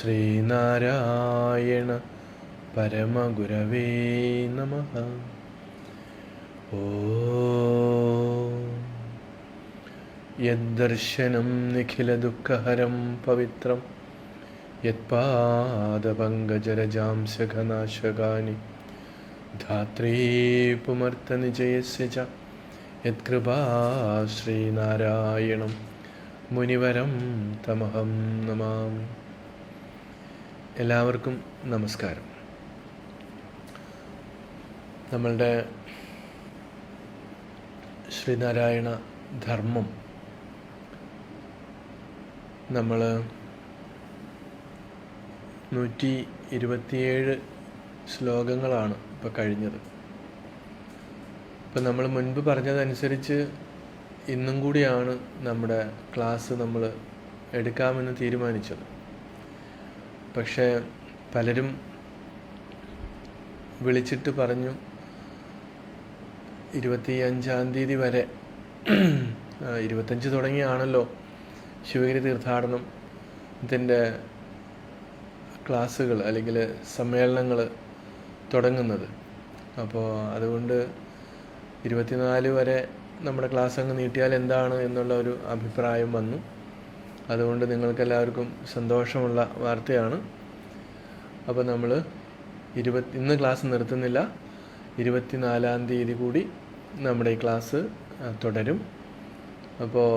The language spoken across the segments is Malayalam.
ശ്രീനാരായണ പരമഗുരവേ നമ. ഓ. യദ്ദർശനം നിഖിലദുഃഖഹരം പവിത്രം. യത്പാദപങ്കജരജാംശഘനാശകാനി ധാത്രീ പുമർത്തനിജയസ്യ ച. യത്കൃപാ ശ്രീനാരായണം. മുനിവരം തമഹം നമാം എല്ലാവർക്കും നമസ്കാരം. നമ്മളുടെ ശ്രീനാരായണ ധർമ്മം നമ്മൾ നൂറ്റി ഇരുപത്തിയേഴ് ശ്ലോകങ്ങളാണ് ഇപ്പോൾ കഴിഞ്ഞത്. ഇപ്പം നമ്മൾ മുൻപ് പറഞ്ഞതനുസരിച്ച് ഇന്നും കൂടിയാണ് നമ്മുടെ ക്ലാസ് നമ്മൾ എടുക്കാമെന്ന് തീരുമാനിച്ചത്. പക്ഷേ പലരും വിളിച്ചിട്ട് പറഞ്ഞു ഇരുപത്തി അഞ്ചാം തീയതി വരെ ഇരുപത്തഞ്ച് തുടങ്ങിയാണല്ലോ ശിവഗിരി തീർത്ഥാടനം ഇതിന്റെ ക്ലാസ്സുകൾ അല്ലെങ്കിൽ സമ്മേളനങ്ങൾ തുടങ്ങുന്നത്. അപ്പോൾ അതുകൊണ്ട് ഇരുപത്തിനാല് വരെ നമ്മുടെ ക്ലാസ് അങ്ങ് നീട്ടിയാൽ എന്താണ് എന്നുള്ള ഒരു അഭിപ്രായം വന്നു. അതുകൊണ്ട് നിങ്ങൾക്കെല്ലാവർക്കും സന്തോഷമുള്ള വാർത്തയാണ്. അപ്പോൾ നമ്മൾ ഇരുപത്തി ഇന്ന് ക്ലാസ് നിർത്തുന്നില്ല. ഇരുപത്തിനാലാം തീയതി കൂടി നമ്മുടെ ഈ ക്ലാസ് തുടരും. അപ്പോൾ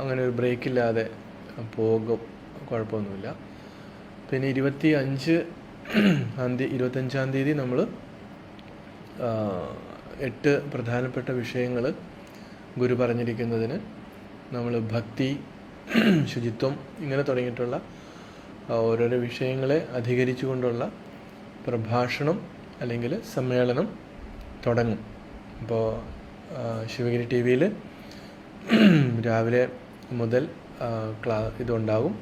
അങ്ങനെ ഒരു ബ്രേക്ക് ഇല്ലാതെ പോകും. കുഴപ്പമൊന്നുമില്ല. പിന്നെ ഇരുപത്തി അഞ്ച് തീയതി ഇരുപത്തഞ്ചാം തീയതി നമ്മൾ എട്ട് പ്രധാനപ്പെട്ട വിഷയങ്ങൾ ഗുരു പറഞ്ഞിരിക്കുന്നതിന്. നമ്മൾ ഭക്തി ശുചിത്വം ഇങ്ങനെ തുടങ്ങിയിട്ടുള്ള ഓരോരോ വിഷയങ്ങളെ അധികരിച്ചുകൊണ്ടുള്ള പ്രഭാഷണം അല്ലെങ്കിൽ സമ്മേളനം തുടങ്ങും. അപ്പോൾ ശിവഗിരി ടി വിയിൽ രാവിലെ മുതൽ ക്ലാ ഇതുണ്ടാകും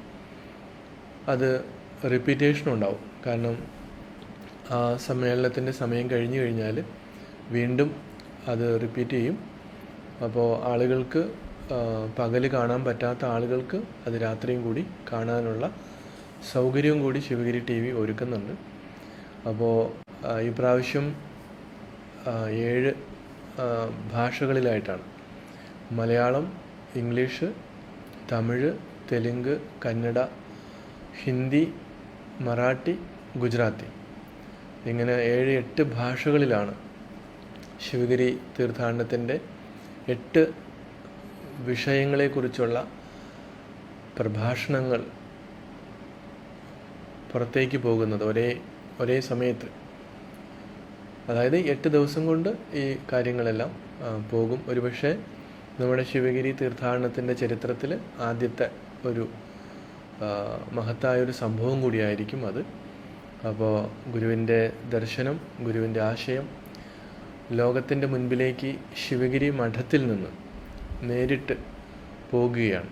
അത് റിപ്പീറ്റേഷനും ഉണ്ടാവും. കാരണം ആ സമ്മേളനത്തിന്റെ സമയം കഴിഞ്ഞു കഴിഞ്ഞാൽ വീണ്ടും അത് റിപ്പീറ്റ് ചെയ്യും. അപ്പോൾ ആളുകൾക്ക് പകൽ കാണാൻ പറ്റാത്ത ആളുകൾക്ക് അത് രാത്രിയും കൂടി കാണാനുള്ള സൗകര്യവും കൂടി ശിവഗിരി ടി വി ഒരുക്കുന്നുണ്ട്. അപ്പോൾ ഈ പ്രാവശ്യം ഏഴ് ഭാഷകളിലായിട്ടാണ്. മലയാളം ഇംഗ്ലീഷ് തമിഴ് തെലുങ്ക് കന്നഡ ഹിന്ദി മറാഠി ഗുജറാത്തി. ഇങ്ങനെ ഏഴ് എട്ട് ഭാഷകളിലാണ് ശിവഗിരി തീർത്ഥാടനത്തിന്റെ എട്ട് വിഷയങ്ങളെക്കുറിച്ചുള്ള പ്രഭാഷണങ്ങൾ പുറത്തേക്ക് പോകുന്നത് ഒരേ ഒരേ സമയത്ത്. അതായത് എട്ട് ദിവസം കൊണ്ട് ഈ കാര്യങ്ങളെല്ലാം പോകും. ഒരുപക്ഷെ നമ്മുടെ ശിവഗിരി തീർത്ഥാടനത്തിന്റെ ചരിത്രത്തിൽ ആദ്യത്തെ ഒരു മഹത്തായൊരു സംഭവം കൂടിയായിരിക്കും അത്. അപ്പോൾ ഗുരുവിന്റെ ദർശനം ഗുരുവിന്റെ ആശയം ലോകത്തിന്റെ മുൻപിലേക്ക് ശിവഗിരി മഠത്തിൽ നിന്ന് നേരിട്ട് പോകുകയാണ്.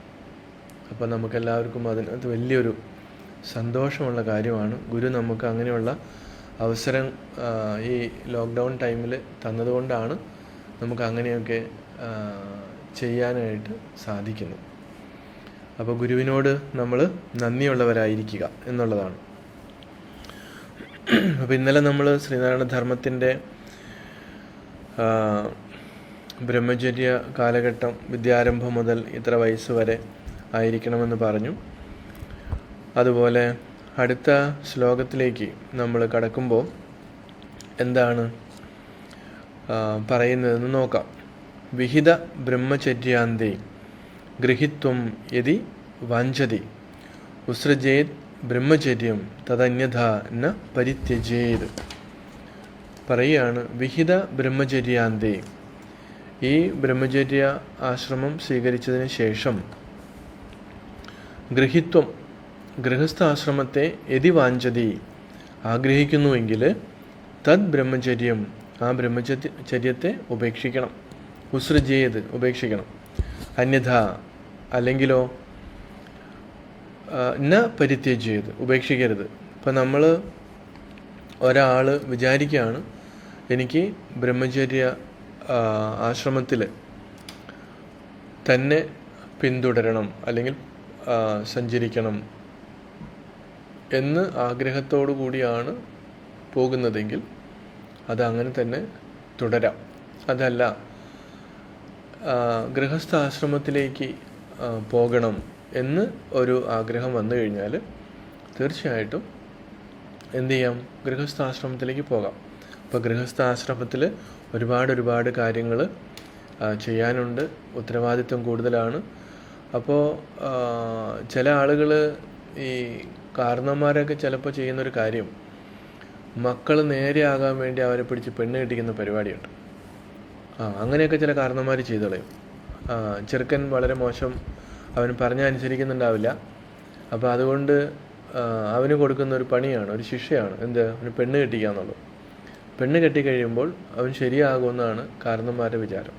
അപ്പോൾ നമുക്കെല്ലാവർക്കും അതിനകത്ത് വലിയൊരു സന്തോഷമുള്ള കാര്യമാണ്. ഗുരു നമുക്ക് അങ്ങനെയുള്ള അവസരം ഈ ലോക്ക്ഡൗൺ ടൈമിൽ തന്നതുകൊണ്ടാണ് നമുക്ക് അങ്ങനെയൊക്കെ ചെയ്യാനായിട്ട് സാധിക്കുന്നത് അപ്പോൾ ഗുരുവിനോട് നമ്മൾ നന്ദിയുള്ളവരായിരിക്കുക എന്നുള്ളതാണ്. അപ്പോൾ ഇന്നലെ നമ്മൾ ശ്രീനാരായണ ധർമ്മത്തിന്റെ ബ്രഹ്മചര്യ കാലഘട്ടം വിദ്യാരംഭം മുതൽ ഇത്ര വയസ്സ് വരെ ആയിരിക്കണമെന്ന് പറഞ്ഞു. അതുപോലെ അടുത്ത ശ്ലോകത്തിലേക്ക് നമ്മൾ കടക്കുമ്പോൾ എന്താണ് പറയുന്നതെന്ന് നോക്കാം. വിഹിത ബ്രഹ്മചര്യാന്തി ഗൃഹിത്വം യതി വാഞ്ചതി ഉസൃജേത് ബ്രഹ്മചര്യം തദന്യഥ ന പരിത്യജേത്. പറയുകയാണ് വിഹിത ബ്രഹ്മചര്യാന്തേ. ഈ ബ്രഹ്മചര്യ ആശ്രമം സ്വീകരിച്ചതിന് ശേഷം ഗൃഹിത്വം ഗൃഹസ്ഥാശ്രമത്തെ എതിവാഞ്ചതി ആഗ്രഹിക്കുന്നുവെങ്കിൽ തദ് ബ്രഹ്മചര്യം ആ ബ്രഹ്മചര്യത്തെ ഉപേക്ഷിക്കണം ഉസൃജയത് ഉപേക്ഷിക്കണം. അന്യഥ അല്ലെങ്കിലോ ന പരിത്യജ്യത് ഉപേക്ഷിക്കരുത്. ഇപ്പം നമ്മൾ ഒരാൾ വിചാരിക്കുകയാണ് എനിക്ക് ബ്രഹ്മചര്യ ആശ്രമത്തിൽ തന്നെ പിന്തുടരണം അല്ലെങ്കിൽ സഞ്ചരിക്കണം എന്ന് ആഗ്രഹത്തോടു കൂടിയാണ് പോകുന്നതെങ്കിൽ അത് അങ്ങനെ തന്നെ തുടരാം. അതല്ല ഗൃഹസ്ഥ ഗൃഹസ്ഥാശ്രമത്തിലേക്ക് പോകണം എന്ന് ഒരു ആഗ്രഹം വന്നു കഴിഞ്ഞാൽ തീർച്ചയായിട്ടും എന്ത് ചെയ്യാം? ഗൃഹസ്ഥാശ്രമത്തിലേക്ക് പോകാം. അപ്പോൾ ഗൃഹസ്ഥാശ്രമത്തിൽ ഒരുപാട് ഒരുപാട് കാര്യങ്ങൾ ചെയ്യാനുണ്ട്. ഉത്തരവാദിത്വം കൂടുതലാണ്. അപ്പോൾ ചില ആളുകൾ ഈ കാരണന്മാരൊക്കെ ചിലപ്പോൾ ചെയ്യുന്നൊരു കാര്യം മക്കൾ നേരെയാകാൻ വേണ്ടി അവരെ പിടിച്ച് പെണ്ണ് കെട്ടിക്കുന്ന പരിപാടിയുണ്ട്. ആ അങ്ങനെയൊക്കെ ചില കാരണന്മാർ ചെയ്തു കളയും. ചെറുക്കൻ വളരെ മോശം അവൻ പറഞ്ഞ അനുസരിക്കുന്നുണ്ടാവില്ല. അപ്പോൾ അതുകൊണ്ട് അവന് കൊടുക്കുന്ന ഒരു പണിയാണ് ഒരു ശിക്ഷയാണ്. എന്ത്? അവന് പെണ്ണ് കെട്ടിക്കുക എന്നുള്ളത് പെണ്ണ് കെട്ടിക്കഴിയുമ്പോൾ അവൻ ശരിയാകുമെന്നാണ് കാരണന്മാരുടെ വിചാരം.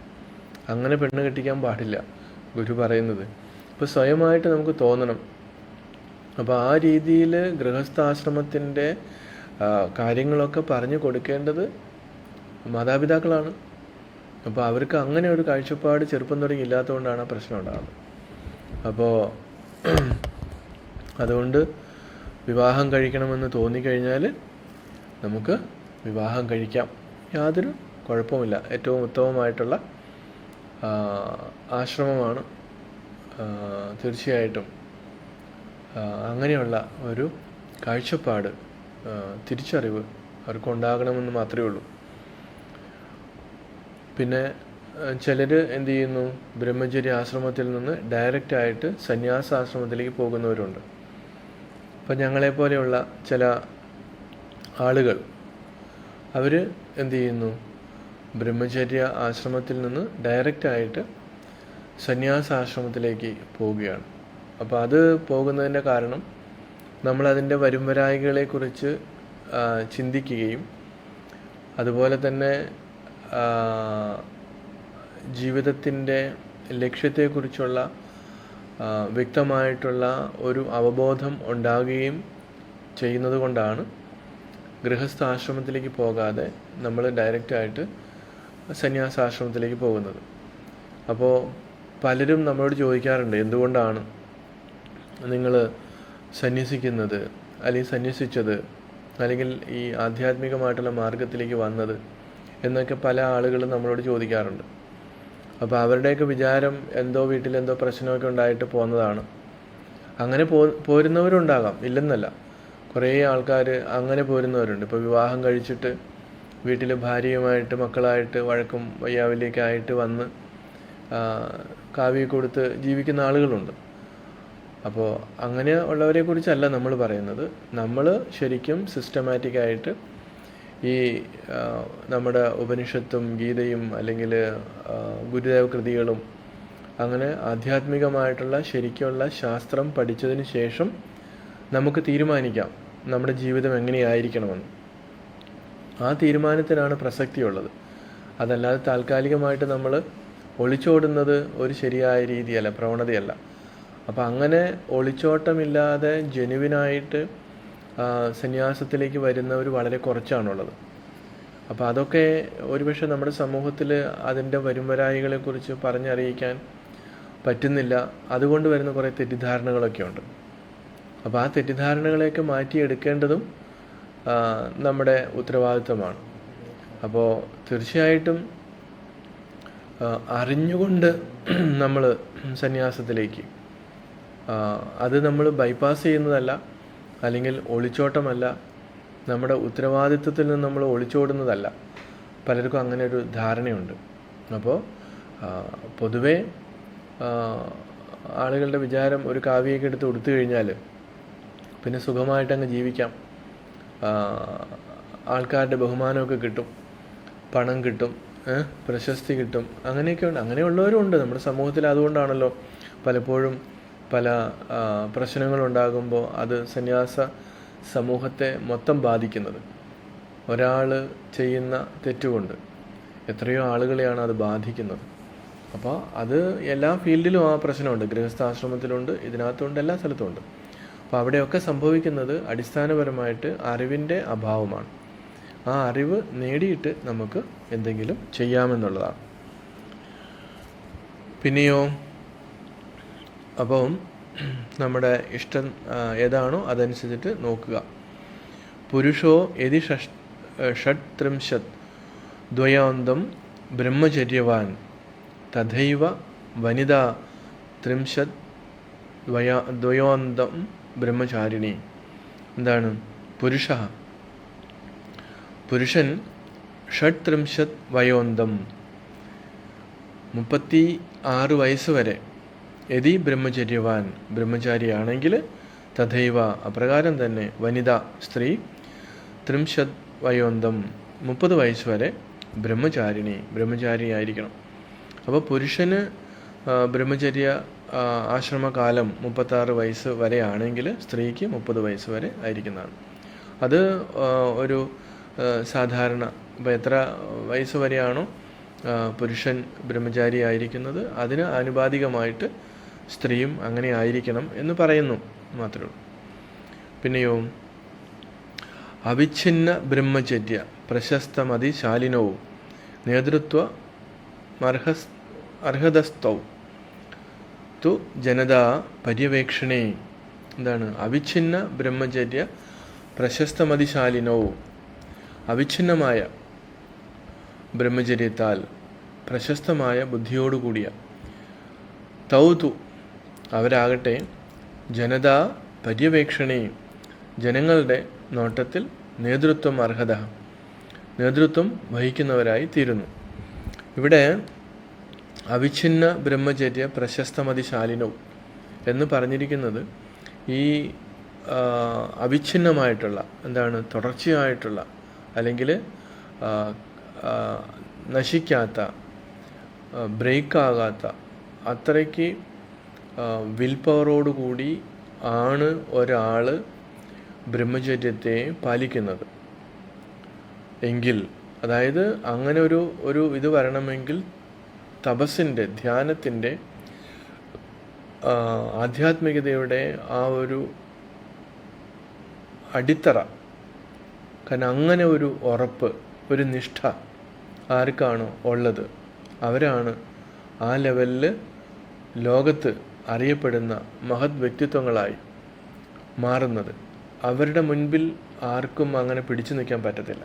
അങ്ങനെ പെണ്ണ് കെട്ടിക്കാൻ പാടില്ല ഗുരു പറയുന്നത്. ഇപ്പോൾ സ്വയമായിട്ട് നമുക്ക് തോന്നണം. അപ്പോൾ ആ രീതിയിൽ ഗൃഹസ്ഥാശ്രമത്തിന്റെ കാര്യങ്ങളൊക്കെ പറഞ്ഞു കൊടുക്കേണ്ടത് മാതാപിതാക്കളാണ്. അപ്പോൾ അവർക്ക് അങ്ങനെ ഒരു കാഴ്ചപ്പാട് ചെറുപ്പം തുടങ്ങി ഇല്ലാത്തതുകൊണ്ടാണ് ആ പ്രശ്നം ഉണ്ടാകുന്നത്. അപ്പോൾ അതുകൊണ്ട് വിവാഹം കഴിക്കണമെന്ന് തോന്നിക്കഴിഞ്ഞാൽ നമുക്ക് വിവാഹം കഴിക്കാം. യാതൊരു കുഴപ്പമില്ല ഏറ്റവും ഉത്തമമായിട്ടുള്ള ആശ്രമമാണ് തീർച്ചയായിട്ടും അങ്ങനെയുള്ള ഒരു കാഴ്ചപ്പാട് തിരിച്ചറിവ് അവർക്കുണ്ടാകണമെന്ന് മാത്രമേ ഉള്ളൂ. പിന്നെ ചിലർ എന്ത് ചെയ്യുന്നു? ബ്രഹ്മചര്യ ആശ്രമത്തിൽ നിന്ന് ഡയറക്റ്റ് ആയിട്ട് സന്യാസാശ്രമത്തിലേക്ക് പോകുന്നവരുണ്ട്. അപ്പം ഞങ്ങളെപ്പോലെയുള്ള ചില ആളുകൾ അവർ എന്തു ചെയ്യുന്നു? ബ്രഹ്മചര്യ ആശ്രമത്തിൽ നിന്ന് ഡയറക്റ്റ് ആയിട്ട് സന്യാസാശ്രമത്തിലേക്ക് പോവുകയാണ്. അപ്പോൾ അത് പോകുന്നതിന്റെ കാരണം നമ്മൾ നമ്മളതിന്റെ വരുംവരായികളെക്കുറിച്ച് കുറിച്ച് ചിന്തിക്കുകയും അതുപോലെ തന്നെ ജീവിതത്തിന്റെ ലക്ഷ്യത്തെക്കുറിച്ചുള്ള വ്യക്തമായിട്ടുള്ള ഒരു അവബോധം ഉണ്ടാകുകയും ചെയ്യുന്നത് കൊണ്ടാണ് ഗൃഹസ്ഥാശ്രമത്തിലേക്ക് പോകാതെ നമ്മൾ ഡയറക്റ്റായിട്ട് സന്യാസാശ്രമത്തിലേക്ക് പോകുന്നത്. അപ്പോൾ പലരും നമ്മളോട് ചോദിക്കാറുണ്ട് എന്തുകൊണ്ടാണ് നിങ്ങൾ സന്യസിക്കുന്നത് അല്ലെങ്കിൽ സന്യസിച്ചത് അല്ലെങ്കിൽ ഈ ആധ്യാത്മികമായിട്ടുള്ള മാർഗത്തിലേക്ക് വന്നത് എന്നൊക്കെ പല ആളുകളും നമ്മളോട് ചോദിക്കാറുണ്ട്. അപ്പോൾ അവരുടെയൊക്കെ വിചാരം എന്തോ വീട്ടിൽ എന്തോ പ്രശ്നമൊക്കെ ഉണ്ടായിട്ട് പോകുന്നതാണ് അങ്ങനെ പോ പോരുന്നവരുണ്ടാകാം ഇല്ലെന്നല്ല. കുറേ ആൾക്കാർ അങ്ങനെ പോരുന്നവരുണ്ട്. ഇപ്പോൾ വിവാഹം കഴിച്ചിട്ട് വീട്ടിൽ ഭാര്യയുമായിട്ട് മക്കളായിട്ട് വഴക്കും വയ്യാവിലേക്ക് ആയിട്ട് വന്ന് കാവ്യ കൊടുത്ത് ജീവിക്കുന്ന ആളുകളുണ്ട്. അപ്പോൾ അങ്ങനെ ഉള്ളവരെ കുറിച്ചല്ല നമ്മൾ പറയുന്നത്. നമ്മൾ ശരിക്കും സിസ്റ്റമാറ്റിക് ആയിട്ട് ഈ നമ്മുടെ ഉപനിഷത്തും ഗീതയും അല്ലെങ്കിൽ ഗുരുദേവ കൃതികളും അങ്ങനെ ആധ്യാത്മികമായിട്ടുള്ള ശരിക്കുള്ള ശാസ്ത്രം പഠിച്ചതിന് ശേഷം നമുക്ക് തീരുമാനിക്കാം. നമ്മുടെ ജീവിതം എങ്ങനെയായിരിക്കണമെന്ന്. ആ തീരുമാനത്തിനാണ് പ്രസക്തിയുള്ളത്. അതല്ലാതെ താൽക്കാലികമായിട്ട് നമ്മൾ ഒളിച്ചോടുന്നത് ഒരു ശരിയായ രീതിയല്ല പ്രവണതയല്ല. അപ്പോൾ അങ്ങനെ ഒളിച്ചോട്ടമില്ലാതെ ജനുവിനായിട്ട് സന്യാസത്തിലേക്ക് വരുന്നവർ വളരെ കുറച്ചാണുള്ളത്. അപ്പോൾ അതൊക്കെ ഒരുപക്ഷെ നമ്മുടെ സമൂഹത്തിൽ അതിന്റെ വരുംവരായികളെക്കുറിച്ച് പറഞ്ഞറിയിക്കാൻ പറ്റുന്നില്ല. അതുകൊണ്ട് വരുന്ന കുറേ തെറ്റിദ്ധാരണകളൊക്കെ ഉണ്ട് അപ്പോൾ ആ തെറ്റിദ്ധാരണകളെയൊക്കെ മാറ്റിയെടുക്കേണ്ടതും നമ്മുടെ ഉത്തരവാദിത്വമാണ്. അപ്പോൾ തീർച്ചയായിട്ടും അറിഞ്ഞുകൊണ്ട് നമ്മൾ സന്യാസത്തിലേക്ക് അത് നമ്മൾ ബൈപ്പാസ് ചെയ്യുന്നതല്ല അല്ലെങ്കിൽ ഒളിച്ചോട്ടമല്ല നമ്മുടെ ഉത്തരവാദിത്വത്തിൽ നിന്ന് നമ്മൾ ഒളിച്ചോടുന്നതല്ല. പലർക്കും അങ്ങനെ ഒരു ധാരണയുണ്ട് അപ്പോൾ പൊതുവേ ആളുകളുടെ വിചാരം ഒരു കാവ്യൊക്കെ എടുത്ത് കൊടുത്തു കഴിഞ്ഞാൽ പിന്നെ സുഖമായിട്ടങ്ങ് ജീവിക്കാം. ആൾക്കാരുടെ ബഹുമാനമൊക്കെ കിട്ടും. പണം കിട്ടും. പ്രശസ്തി കിട്ടും. അങ്ങനെയൊക്കെ ഉണ്ട് അങ്ങനെയുള്ളവരും ഉണ്ട്. നമ്മുടെ സമൂഹത്തിൽ അതുകൊണ്ടാണല്ലോ പലപ്പോഴും പല പ്രശ്നങ്ങളുണ്ടാകുമ്പോൾ അത് സന്യാസ സമൂഹത്തെ മൊത്തം ബാധിക്കുന്നത്. ഒരാൾ ചെയ്യുന്ന തെറ്റുകൊണ്ട് എത്രയോ ആളുകളെയാണ് അത് ബാധിക്കുന്നത്. അപ്പോൾ അത് എല്ലാ ഫീൽഡിലും ആ പ്രശ്നമുണ്ട്. ഗൃഹസ്ഥാശ്രമത്തിലുണ്ട് ഇതിനകത്തുണ്ട് എല്ലാ സ്ഥലത്തുമുണ്ട്. അപ്പോൾ അവിടെയൊക്കെ സംഭവിക്കുന്നത് അടിസ്ഥാനപരമായിട്ട് അറിവിന്റെ അഭാവമാണ്. ആ അറിവ് നേടിയിട്ട് നമുക്ക് എന്തെങ്കിലും ചെയ്യാമെന്നുള്ളതാണ്. പിന്നെയോ? അപ്പം നമ്മുടെ ഇഷ്ടം ഏതാണോ അതനുസരിച്ചിട്ട് നോക്കുക. പുരുഷോ യതി ഷഷ് ഷഡ് ത്രിംശത് ദ്വയാന്തം ബ്രഹ്മചര്യവാൻ തഥൈവ വനിത ത്രിംശത് ദ്വയാ ദ്വയോന്തം ബ്രഹ്മചാരിണി. എന്താണ്? പുരുഷ. പുരുഷൻ ഷഡ് ത്രിംശത് വയോന്തം. മുപ്പത്തി ആറ് വയസ്സ് വരെ. യതി ബ്രഹ്മചര്യവാൻ. ബ്രഹ്മചാരിയാണെങ്കിൽ തഥൈവ. അപ്രകാരം തന്നെ വനിത സ്ത്രീ ത്രിംശത് വയോന്തം. മുപ്പത് വയസ്സ് വരെ ബ്രഹ്മചാരിണി. ബ്രഹ്മചാരിയായിരിക്കണം. അപ്പോൾ പുരുഷന് ബ്രഹ്മചര്യ ആശ്രമകാലം മുപ്പത്താറ് വയസ്സ് വരെ ആണെങ്കിൽ സ്ത്രീക്ക് മുപ്പത് വയസ്സ് വരെ ആയിരിക്കുന്നതാണ്. അത് ഒരു സാധാരണ ഇപ്പോൾ എത്ര വയസ്സ് വരെയാണോ പുരുഷൻ ബ്രഹ്മചാരി ആയിരിക്കുന്നത് അതിന് ആനുപാതികമായിട്ട് സ്ത്രീയും അങ്ങനെ ആയിരിക്കണം എന്ന് പറയുന്നു മാത്രമേ ഉള്ളൂ. പിന്നെയോ അവിഛിന്ന ബ്രഹ്മചര്യ പ്രശസ്തമതി ശാലിനവും നേതൃത്വ അർഹസ് അർഹതസ്ഥൗ. തു ജനത പര്യവേക്ഷണേ. എന്താണ്? അവിഛിന്ന ബ്രഹ്മചര്യ പ്രശസ്തമതിശാലിനോ. അവിഛിന്നമായ ബ്രഹ്മചര്യത്താൽ പ്രശസ്തമായ ബുദ്ധിയോടുകൂടിയ. തൗതു അവരാകട്ടെ ജനത പര്യവേക്ഷണേ. ജനങ്ങളുടെ നോട്ടത്തിൽ നേതൃത്വം അർഹത. നേതൃത്വം വഹിക്കുന്നവരായി തീരുന്നു. ഇവിടെ അവിഛിന്ന ബ്രഹ്മചര്യ പ്രശസ്തമതിശാലിനവും എന്ന് പറഞ്ഞിരിക്കുന്നത് ഈ അവിഛിന്നമായിട്ടുള്ള എന്താണ് തുടർച്ചയായിട്ടുള്ള അല്ലെങ്കിൽ നശിക്കാത്ത ബ്രേക്കാകാത്ത അത്രയ്ക്ക് വിൽ പവറോടുകൂടി ആണ് ഒരാൾ ബ്രഹ്മചര്യത്തെ പാലിക്കുന്നത്. എങ്കിൽ അതായത് അങ്ങനെ ഒരു ഒരു ഇത് വരണമെങ്കിൽ തപസ്സിന്റെ ധ്യാനത്തിന്റെ ആധ്യാത്മികതയുടെ ആ ഒരു അടിത്തറ. കാരണം അങ്ങനെ ഒരു ഉറപ്പ് ഒരു നിഷ്ഠ ആർക്കാണോ ഉള്ളത്? അവരാണ് ആ ലെവലിൽ ലോകത്ത് അറിയപ്പെടുന്ന മഹത് വ്യക്തിത്വങ്ങളായി മാറുന്നത്. അവരുടെ മുൻപിൽ ആർക്കും അങ്ങനെ പിടിച്ചു നിൽക്കാൻ പറ്റത്തില്ല.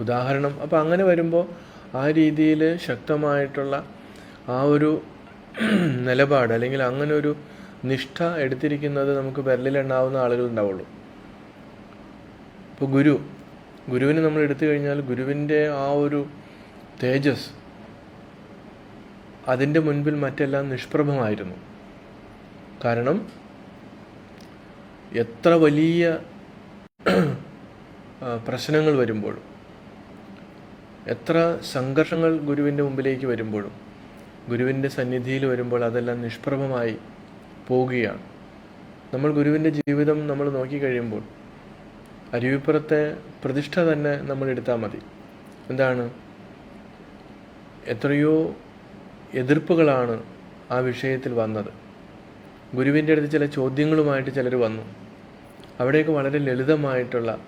ഉദാഹരണം അപ്പോൾ അങ്ങനെ വരുമ്പോൾ ആ രീതിയിൽ ശക്തമായിട്ടുള്ള ആ ഒരു നിലപാട് അല്ലെങ്കിൽ അങ്ങനെ ഒരു നിഷ്ഠ എടുത്തിരിക്കുന്നത് നമുക്ക് വിരലിലെണ്ണാവുന്ന ആളുകൾ ഉണ്ടാവുള്ളൂ. ഇപ്പോൾ ഗുരു ഗുരുവിനെ നമ്മൾ എടുത്തു കഴിഞ്ഞാൽ ഗുരുവിന്റെ ആ ഒരു തേജസ് അതിന്റെ മുൻപിൽ മറ്റെല്ലാം നിഷ്പ്രഭമായിരുന്നു. കാരണം എത്ര വലിയ പ്രശ്നങ്ങൾ വരുമ്പോഴും എത്ര സംഘർഷങ്ങൾ ഗുരുവിന്റെ മുമ്പിലേക്ക് വരുമ്പോഴും ഗുരുവിന്റെ സന്നിധിയിൽ വരുമ്പോൾ അതെല്ലാം നിഷ്പ്രഭമായി പോവുകയാണ് നമ്മൾ ഗുരുവിന്റെ ജീവിതം നമ്മൾ നോക്കിക്കഴിയുമ്പോൾ അരുവിപ്പുറത്തെ പ്രതിഷ്ഠ തന്നെ നമ്മൾ എടുത്താൽ മതി. എന്താണ്? എത്രയോ എതിർപ്പുകളാണ് ആ വിഷയത്തിൽ വന്നത്. ഗുരുവിന്റെ അടുത്ത് ചില ചോദ്യങ്ങളുമായിട്ട് ചിലർ വന്നു. അവിടെയൊക്കെ വളരെ ലളിതമായിട്ടുള്ള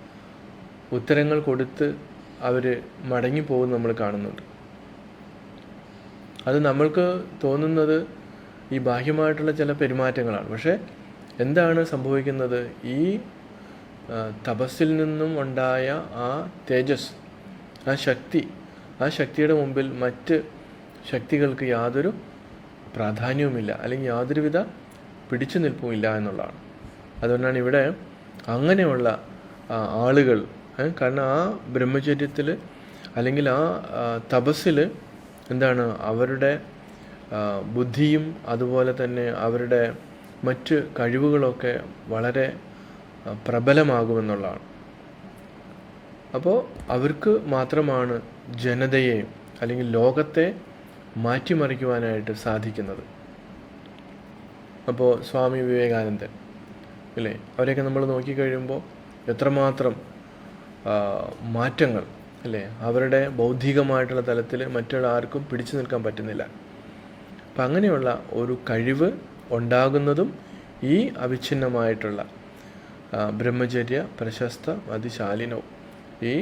ഉത്തരങ്ങൾ കൊടുത്ത് അവർ മടങ്ങിപ്പോകുന്നത് നമ്മൾ കാണുന്നുണ്ട്. അത് നമ്മൾക്ക് തോന്നുന്നത് ഈ ബാഹ്യമായിട്ടുള്ള ചില പെരുമാറ്റങ്ങളാണ്. പക്ഷേ എന്താണ് സംഭവിക്കുന്നത്? ഈ തപസ്സിൽ നിന്നും ഉണ്ടായ ആ തേജസ് ആ ശക്തി ആ ശക്തിയുടെ മുമ്പിൽ മറ്റ് ശക്തികൾക്ക് യാതൊരു പ്രാധാന്യവുമില്ല. അല്ലെങ്കിൽ യാതൊരുവിധ പിടിച്ചു നിൽപ്പുമില്ല എന്നുള്ളതാണ്. അതുകൊണ്ടാണ് ഇവിടെ അങ്ങനെയുള്ള ആളുകൾ കാരണം ആ ബ്രഹ്മചര്യത്തിൽ അല്ലെങ്കിൽ ആ തപസ്സിൽ എന്താണ് അവരുടെ ബുദ്ധിയും അതുപോലെ തന്നെ അവരുടെ മറ്റ് കഴിവുകളൊക്കെ വളരെ പ്രബലമാകുമെന്നുള്ളതാണ്. അപ്പോൾ അവർക്ക് മാത്രമാണ് ജനതയെ അല്ലെങ്കിൽ ലോകത്തെ മാറ്റിമറിക്കുവാനായിട്ട് സാധിക്കുന്നത്. അപ്പോൾ സ്വാമി വിവേകാനന്ദൻ അല്ലേ അവരെയൊക്കെ നമ്മൾ നോക്കിക്കഴിയുമ്പോൾ എത്രമാത്രം മാറ്റങ്ങൾ അല്ലേ? അവരുടെ ബൗദ്ധികമായിട്ടുള്ള തലത്തിൽ മറ്റുള്ള ആർക്കും പിടിച്ചു നിൽക്കാൻ പറ്റുന്നില്ല. അപ്പം അങ്ങനെയുള്ള ഒരു കഴിവ് ഉണ്ടാകുന്നതും ഈ അവിഛിന്നമായിട്ടുള്ള ബ്രഹ്മചര്യ പ്രശസ്ത അതിശാലിനവും. ഈ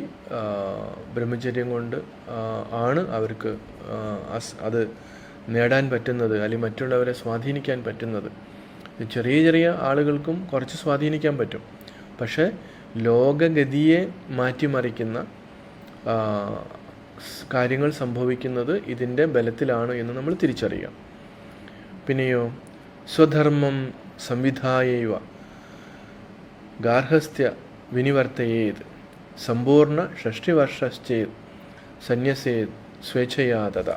ബ്രഹ്മചര്യം കൊണ്ട് ആണ് അവർക്ക് അത് നേടാൻ പറ്റുന്നത് അല്ലെങ്കിൽ മറ്റുള്ളവരെ സ്വാധീനിക്കാൻ പറ്റുന്നത്. ചെറിയ ചെറിയ ആളുകൾക്കും കുറച്ച് സ്വാധീനിക്കാൻ പറ്റും. പക്ഷേ ലോകഗതിയെ മാറ്റിമറിക്കുന്ന കാര്യങ്ങൾ സംഭവിക്കുന്നത് ഇതിന്റെ ബലത്തിലാണ് എന്ന് നമ്മൾ തിരിച്ചറിയാം പിന്നെയോ സ്വധർമ്മം സംവിധായൈവ ഗാർഹസ്ഥ്യ വിനിവർത്തയേത് സമ്പൂർണ ഷഷ്ടിവർഷശ്ചേത് സന്യസേത് സ്വേച്ഛയാതത.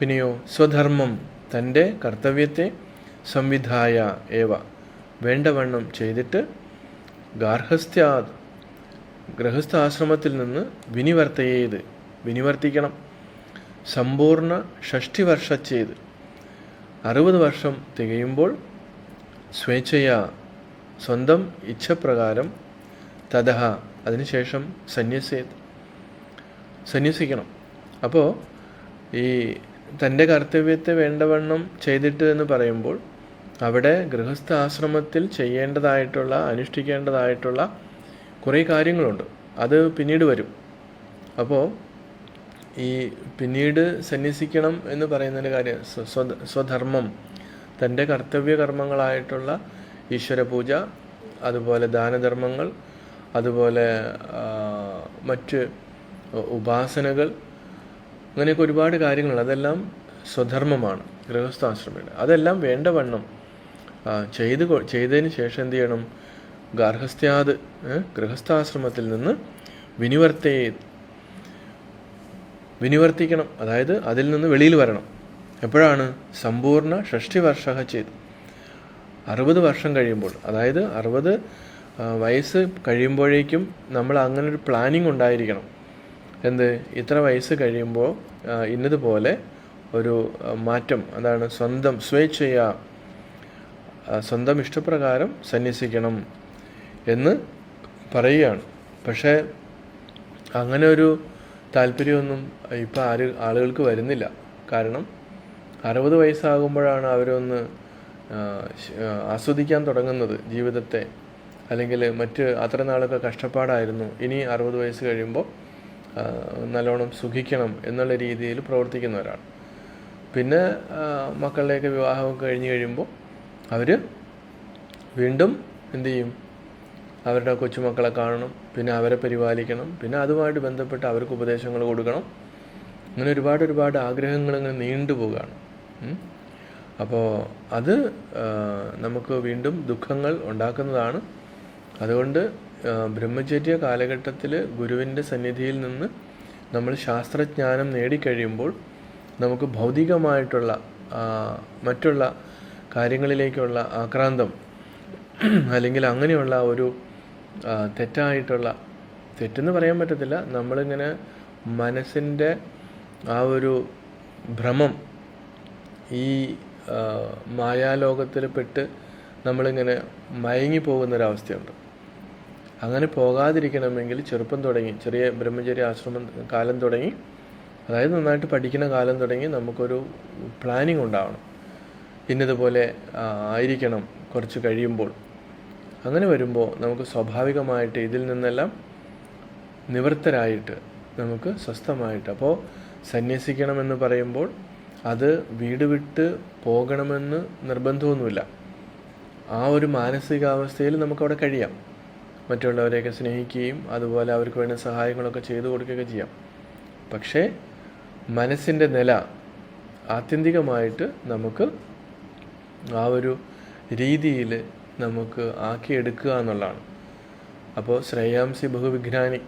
പിന്നെയോ സ്വധർമ്മം തന്റെ കർത്തവ്യത്തെ സംവിധായ ഏവ വേണ്ടവണ്ണം ചെയ്തിട്ട് ഗാർഹസ്ഥ്യാത് ഗൃഹസ്ഥാശ്രമത്തിൽ നിന്ന് വിനിവർത്തയേത്. വിനിവർത്തിക്കണം. സമ്പൂർണ ഷഷ്ടി വർഷച്ചേത് അറുപത് വർഷം തികയുമ്പോൾ സ്വേച്ഛയാ. സ്വന്തം ഇച്ഛപ്രകാരം തതഹ അതിനുശേഷം സന്യസേത്. സന്യസിക്കണം. അപ്പോൾ ഈ തന്റെ കർത്തവ്യത്തെ വേണ്ടവണ്ണം ചെയ്തിട്ട് എന്ന് പറയുമ്പോൾ അവിടെ ഗൃഹസ്ഥ ആശ്രമത്തിൽ ചെയ്യേണ്ടതായിട്ടുള്ള അനുഷ്ഠിക്കേണ്ടതായിട്ടുള്ള കുറേ കാര്യങ്ങളുണ്ട്. അത് പിന്നീട് വരും. അപ്പോൾ ഈ പിന്നീട് സന്യസിക്കണം എന്ന് പറയുന്നൊരു കാര്യം സ്വ- സ്വ- സ്വധർമ്മം തന്റെ കർത്തവ്യ കർമ്മങ്ങളായിട്ടുള്ള ഈശ്വരപൂജ അതുപോലെ ദാനധർമ്മങ്ങൾ അതുപോലെ മറ്റ് ഉപാസനകൾ അങ്ങനെയൊക്കെ ഒരുപാട് കാര്യങ്ങൾ. അതെല്ലാം സ്വധർമ്മമാണ് ഗൃഹസ്ഥാശ്രമയുടെ. അതെല്ലാം വേണ്ടവണ്ണം ചെയ്ത് ചെയ്തതിന് ശേഷം എന്ത് ചെയ്യണം? ഗാർഹസ്ഥ്യാത് ഗൃഹസ്ഥാശ്രമത്തിൽ നിന്ന് വിനിവർത്തയെ വിനിവർത്തിക്കണം. അതായത് അതിൽ നിന്ന് വെളിയിൽ വരണം. എപ്പോഴാണ്? സമ്പൂർണ ഷഷ്ടി വർഷ ചെയ്ത്. അറുപത് വർഷം കഴിയുമ്പോൾ. അതായത് അറുപത് വയസ്സ് കഴിയുമ്പോഴേക്കും നമ്മൾ അങ്ങനെ ഒരു പ്ലാനിങ് ഉണ്ടായിരിക്കണം. എന്ത്? ഇത്ര വയസ്സ് കഴിയുമ്പോൾ ഇന്നതുപോലെ ഒരു മാറ്റം. അതാണ് സ്വന്തം സ്വേച്ഛയ സ്വന്തം ഇഷ്ടപ്രകാരം സന്യസിക്കണം എന്ന് പറയുകയാണ്. പക്ഷേ അങ്ങനെ ഒരു താല്പര്യമൊന്നും ഇപ്പം ആര് ആളുകൾക്ക് വരുന്നില്ല. കാരണം അറുപത് വയസ്സാകുമ്പോഴാണ് അവരൊന്ന് ആസ്വദിക്കാൻ തുടങ്ങുന്നത് ജീവിതത്തെ. അല്ലെങ്കിൽ മറ്റ് അത്ര നാളൊക്കെ കഷ്ടപ്പാടായിരുന്നു. ഇനി അറുപത് വയസ്സ് കഴിയുമ്പോൾ നല്ലോണം സുഖിക്കണം എന്നുള്ള രീതിയിൽ പ്രവർത്തിക്കുന്നവരാണ്. പിന്നെ മക്കളുടെയൊക്കെ വിവാഹമൊക്കെ കഴിഞ്ഞ് കഴിയുമ്പോൾ അവർ വീണ്ടും എന്തു ചെയ്യും? അവരുടെ കൊച്ചുമക്കളെ കാണണം പിന്നെ അവരെ പരിപാലിക്കണം പിന്നെ അതുമായിട്ട് ബന്ധപ്പെട്ട് അവർക്ക് ഉപദേശങ്ങൾ കൊടുക്കണം. അങ്ങനെ ഒരുപാട് ഒരുപാട് ആഗ്രഹങ്ങൾ ഇങ്ങനെ നീണ്ടുപോവുകയാണ്. അപ്പോൾ അത് നമുക്ക് വീണ്ടും ദുഃഖങ്ങൾ ഉണ്ടാക്കുന്നതാണ്. അതുകൊണ്ട് ബ്രഹ്മചര്യ കാലഘട്ടത്തിൽ ഗുരുവിന്റെ സന്നിധിയിൽ നിന്ന് നമ്മൾ ശാസ്ത്രജ്ഞാനം നേടിക്കഴിയുമ്പോൾ നമുക്ക് ഭൗതികമായിട്ടുള്ള മറ്റുള്ള കാര്യങ്ങളിലേക്കുള്ള ആക്രാന്തം അല്ലെങ്കിൽ അങ്ങനെയുള്ള ഒരു തെറ്റായിട്ടുള്ള തെറ്റെന്ന് പറയാൻ പറ്റത്തില്ല. നമ്മളിങ്ങനെ മനസ്സിന്റെ ആ ഒരു ഭ്രമം ഈ മായാലോകത്തിൽ പെട്ട് നമ്മളിങ്ങനെ മയങ്ങി പോകുന്നൊരവസ്ഥയുണ്ട്. അങ്ങനെ പോകാതിരിക്കണമെങ്കിൽ ചെറുപ്പം തുടങ്ങി ചെറിയ ബ്രഹ്മചര്യ ആശ്രമം കാലം തുടങ്ങി അതായത് നന്നായിട്ട് പഠിക്കുന്ന കാലം തുടങ്ങി നമുക്കൊരു പ്ലാനിങ് ഉണ്ടാവണം. ഇന്നതുപോലെ ആയിരിക്കണം കുറച്ച് കഴിയുമ്പോൾ. അങ്ങനെ വരുമ്പോൾ നമുക്ക് സ്വാഭാവികമായിട്ട് ഇതിൽ നിന്നെല്ലാം നിവൃത്തരായിട്ട് നമുക്ക് സ്വസ്ഥമായിട്ട് അപ്പോൾ സന്യസിക്കണമെന്ന് പറയുമ്പോൾ അത് വീട് വിട്ട് പോകണമെന്ന് നിർബന്ധമൊന്നുമില്ല. ആ ഒരു മാനസികാവസ്ഥയിൽ നമുക്കവിടെ കഴിയാം. മറ്റുള്ളവരെയൊക്കെ സ്നേഹിക്കുകയും അതുപോലെ അവർക്ക് വേണ്ട സഹായങ്ങളൊക്കെ ചെയ്തു കൊടുക്കുകയൊക്കെ ചെയ്യാം. പക്ഷേ മനസ്സിന്റെ നില ആത്യന്തികമായിട്ട് നമുക്ക് ആ ഒരു രീതിയിൽ നമുക്ക് ആക്കിയെടുക്കുക എന്നുള്ളതാണ്. അപ്പോൾ ശ്രേയാംസി ബഹുവിജ്ഞാനി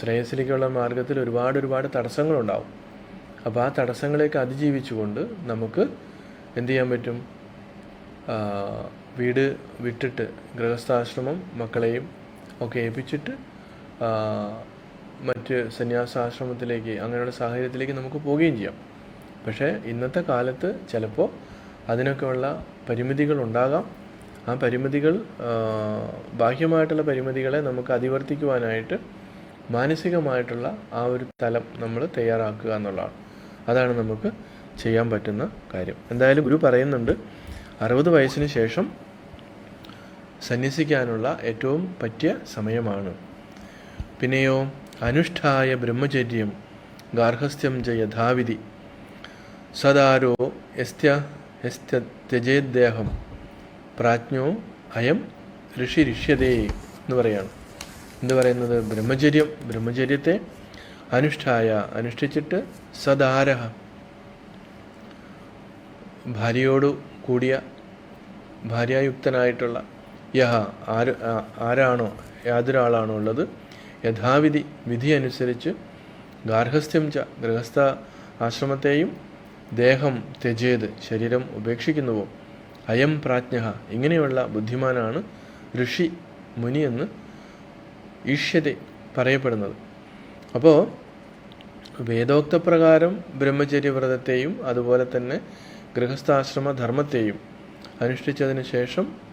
ശ്രേയസിലേക്കുള്ള മാർഗത്തിൽ ഒരുപാട് ഒരുപാട് തടസ്സങ്ങളുണ്ടാവും. അപ്പോൾ ആ തടസ്സങ്ങളെയൊക്കെ അതിജീവിച്ചുകൊണ്ട് നമുക്ക് എന്ത് ചെയ്യാൻ പറ്റും? വീട് വിട്ടിട്ട് ഗൃഹസ്ഥാശ്രമം മക്കളെയും ഒക്കെ ഏൽപ്പിച്ചിട്ട് മറ്റ് സന്യാസാശ്രമത്തിലേക്ക് അങ്ങനെയുള്ള സാഹചര്യത്തിലേക്ക് നമുക്ക് പോവുകയും ചെയ്യാം. പക്ഷേ ഇന്നത്തെ കാലത്ത് ചിലപ്പോൾ അതിനൊക്കെയുള്ള പരിമിതികൾ ഉണ്ടാകാം ആ പരിമിതികൾ ബാഹ്യമായിട്ടുള്ള പരിമിതികളെ നമുക്ക് അതിവർത്തിക്കുവാനായിട്ട് മാനസികമായിട്ടുള്ള ആ ഒരു തലം നമ്മൾ തയ്യാറാക്കുക എന്നുള്ളതാണ്. അതാണ് നമുക്ക് ചെയ്യാൻ പറ്റുന്ന കാര്യം. എന്തായാലും ഗുരു പറയുന്നുണ്ട് അറുപത് വയസ്സിന് ശേഷം സന്യസിക്കാനുള്ള ഏറ്റവും പറ്റിയ സമയമാണ്. പിന്നെയോ അനുഷ്ഠായ ബ്രഹ്മചര്യം ഗാർഹസ്ഥ്യം ച യഥാവിധി. സദാരോ യസ്ത്യ യസ്ത്യ ത്യജേദ്ദേഹം പ്രാജ്ഞോ അയം ഋഷി ഋഷ്യതേ എന്ന് പറയാണ്. എന്ന് പറയുന്നത്? ബ്രഹ്മചര്യം ബ്രഹ്മചര്യത്തെ അനുഷ്ഠായ അനുഷ്ഠിച്ചിട്ട് സദാരഹ. ഭാര്യയോടു കൂടിയ ഭാര്യായുക്തനായിട്ടുള്ള യഹ ആര് ആരാണോ യാതൊരാളാണോ ഉള്ളത്? യഥാവിധി വിധി അനുസരിച്ച് ഗാർഹസ്ഥ്യം ച ഗൃഹസ്ഥ ആശ്രമത്തെയും ദേഹം ത്യജേത് ശരീരം ഉപേക്ഷിക്കുന്നുവോ? അയം പ്രാജ്ഞ. ഇങ്ങനെയുള്ള ബുദ്ധിമാനാണ് ഋഷി മുനി എന്ന് ഈഷ്യത പറയപ്പെടുന്നത്. അപ്പോൾ വേദോക്തപ്രകാരം ബ്രഹ്മചര്യവ്രതത്തെയും അതുപോലെ തന്നെ ഗൃഹസ്ഥാശ്രമ ധർമ്മത്തെയും അനുഷ്ഠിച്ചതിന് ശേഷം